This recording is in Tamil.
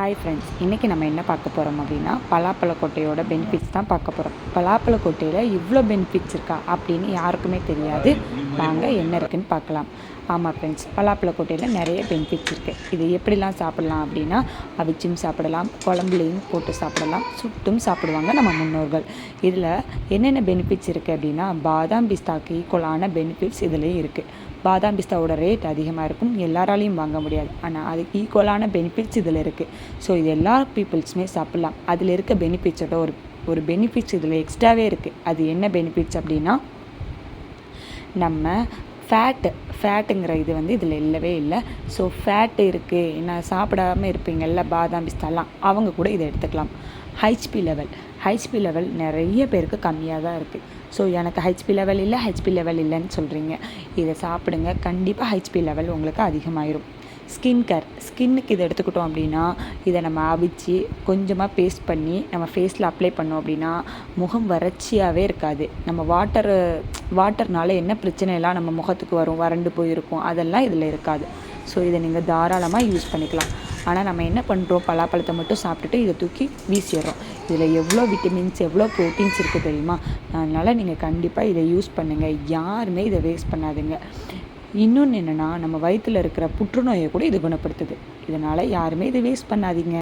ஹாய் ஃப்ரெண்ட்ஸ் இன்றைக்கி நம்ம என்ன பார்க்க போகிறோம் அப்படின்னா பலாப்பழ கொட்டையோட பெனிஃபிட்ஸ் தான் பார்க்க போகிறோம் பலாப்பழ கொட்டையில் இவ்வளோ பெனிஃபிட்ஸ் இருக்கா அப்படின்னு யாருக்குமே தெரியாது. வாங்க என்ன இருக்குன்னு பார்க்கலாம். ஆமாம் ஃப்ரெண்ட்ஸ் பலாப்பழ கொட்டையில் நிறைய பெனிஃபிட்ஸ் இருக்குது இது எப்படிலாம் சாப்பிடலாம் அப்படின்னா அவிச்சும் சாப்பிடலாம் குழம்புலையும் போட்டு சாப்பிடலாம் சுட்டும் சாப்பிடுவாங்க நம்ம முன்னோர்கள். இதில் என்னென்ன பெனிஃபிட்ஸ் இருக்குது அப்படின்னா பாதாம் பிஸ்தாக்கு ஈக்குவலான பெனிஃபிட்ஸ் இதுலேயும் இருக்குது பாதாம் பிஸ்தாவோட ரேட் அதிகமாக இருக்கும். எல்லாராலையும் வாங்க முடியாது. ஆனால் அது ஈக்குவலான பெனிஃபிட்ஸ் இதில் இருக்குது ஸோ இது எல்லா பீப்புள்ஸுமே சாப்பிட்லாம். அதில் இருக்க பெனிஃபிட்ஸோட ஒரு ஒரு பெனிஃபிட்ஸ் இதில் எக்ஸ்ட்ராவே இருக்குது அது என்ன பெனிஃபிட்ஸ் அப்படின்னா நம்ம ஃபேட்டு ஃபேட்டுங்கிற இது வந்து இதில் இல்லவே இல்லை. ஸோ ஃபேட் இருக்குது நான் சாப்பிடாம இருப்பீங்கள்ல பாதாம் பிஸ்தாலாம். அவங்க கூட இதை எடுத்துக்கலாம். ஹெச்பி லெவல் ஹெச்பி லெவல் நிறைய பேருக்கு கம்மியாக தான் இருக்குது ஸோ எனக்கு ஹெச்பி லெவல் இல்லை ஹெச்பி லெவல் இல்லைன்னு சொல்கிறீங்க இதை சாப்பிடுங்க. கண்டிப்பாக ஹெச்பி லெவல் உங்களுக்கு அதிகமாயிரும். ஸ்கின் கேர் ஸ்கின்னுக்கு இதை எடுத்துக்கிட்டோம் அப்படின்னா இதை நம்ம அவிச்சு கொஞ்சமாக பேஸ்ட் பண்ணி நம்ம ஃபேஸில் அப்ளை பண்ணோம் அப்படின்னா முகம் வறட்சியாகவே இருக்காது. நம்ம வாட்டர் வாட்டர்னால என்ன பிரச்சனையெல்லாம் நம்ம முகத்துக்கு வரும் வறண்டு போயிருக்கும் அதெல்லாம் இதில் இருக்காது. ஸோ இதை நீங்கள் தாராளமாக யூஸ் பண்ணிக்கலாம். ஆனால் நம்ம என்ன பண்ணுறோம் பலாப்பழத்தை மட்டும் சாப்பிட்டுட்டு இதை தூக்கி வீசிடுறோம். இதில் எவ்வளோ விட்டமின்ஸ் எவ்வளோ ப்ரோட்டீன்ஸ் இருக்குது தெரியுமா? அதனால் நீங்கள் கண்டிப்பாக இதை யூஸ் பண்ணுங்கள் யாருமே இதை வேஸ்ட் பண்ணாதீங்க. இன்னொன்று என்னென்னா நம்ம வயிற்றில் இருக்கிற புற்றுநோயை கூட இது குணப்படுத்துது. இதனால் யாருமே இதை வேஸ்ட் பண்ணாதீங்க.